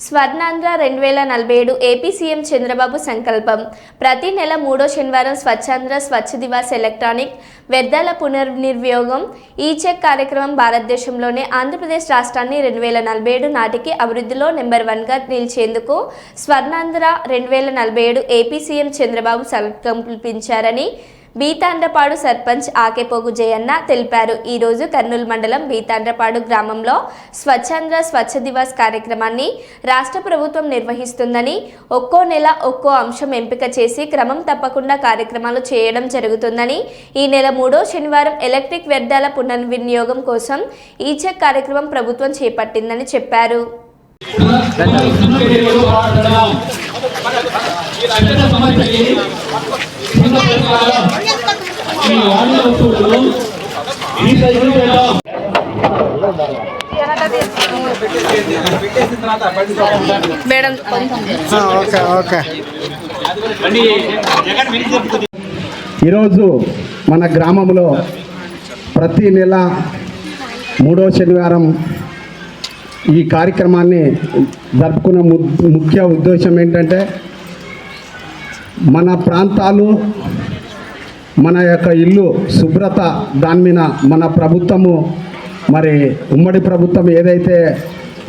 స్వర్ణాంధ్ర రెండు వేల నలభై ఏడు ఏపీ సీఎం చంద్రబాబు సంకల్పం. ప్రతి నెల మూడో శనివారం స్వచ్ఛాంధ్ర స్వచ్ఛ దివాస్ ఎలక్ట్రానిక్ వ్యర్థాల పునర్వినియోగం ఈ చెక్ కార్యక్రమం భారతదేశంలోనే ఆంధ్రప్రదేశ్ రాష్ట్రాన్ని రెండు వేల నలభై ఏడు నాటికి అభివృద్ధిలో నెంబర్ వన్గా నిలిచేందుకు స్వర్ణాంధ్ర రెండు వేల నలభై ఏడు ఏపీ సీఎం చంద్రబాబు సంకల్పించారని బీతాండ్రపాడు సర్పంచ్ ఆకేపోగు జయన్న తెలిపారు. ఈరోజు కర్నూలు మండలం బీతాండ్రపాడు గ్రామంలో స్వచ్ఛాంధ్ర స్వచ్ఛ దివాస్ కార్యక్రమాన్ని రాష్ట్ర ప్రభుత్వం నిర్వహిస్తుందని ఒక్కో నెల ఒక్కో అంశం ఎంపిక చేసి క్రమం తప్పకుండా కార్యక్రమాలు చేయడం జరుగుతుందని ఈ నెల మూడో శనివారం ఎలక్ట్రిక్ వ్యర్థాల పునర్వినియోగం కోసం ఈ చెక్ కార్యక్రమం ప్రభుత్వం చేపట్టిందని చెప్పారు. Madam okay okay. ఈరోజు మన గ్రామంలో ప్రతి నెల మూడో శనివారం ఈ కార్యక్రమాన్ని జరుపుకునే ము- ముఖ్య ఉద్దేశం ఏంటంటే మన ప్రాంతాలు మన యొక్క ఇల్లు శుభ్రత దాని మీద మన ప్రభుత్వము మరి ఉమ్మడి ప్రభుత్వం ఏదైతే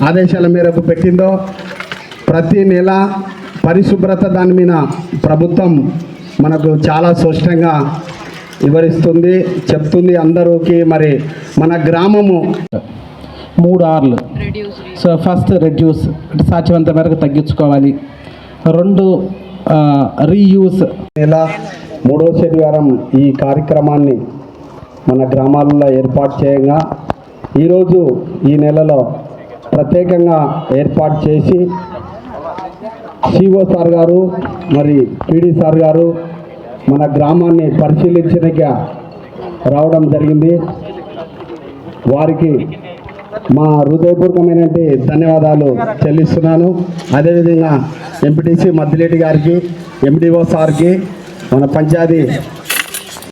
ఆదేశాల మేరకు పెట్టిందో ప్రతి నెల పరిశుభ్రత దాని మీద ప్రభుత్వం మనకు చాలా స్పష్టంగా వివరిస్తుంది చెప్తుంది అందరికీ. మరి మన గ్రామము మూడు ఆర్లు. సో ఫస్ట్ రెడ్యూస్ అంటే సాధ్యమంత మేరకు తగ్గించుకోవాలి. రెండు రీయూస్ నెల మూడో శనివారం ఈ కార్యక్రమాన్ని మన గ్రామాలలో ఏర్పాటు చేయగా ఈరోజు ఈ నెలలో ప్రత్యేకంగా ఏర్పాటు చేసి సిఓ సార్ గారు మరి పీడీ సార్ గారు మన గ్రామాన్ని పరిశీలించడానికి రావడం జరిగింది. వారికి మా హృదయపూర్వకమైనటువంటి ధన్యవాదాలు చెల్లిస్తున్నాను. అదేవిధంగా ఎంపీటీసీ మద్దిలేటి గారికి ఎండిఓ సార్కి మన పంచాయతీ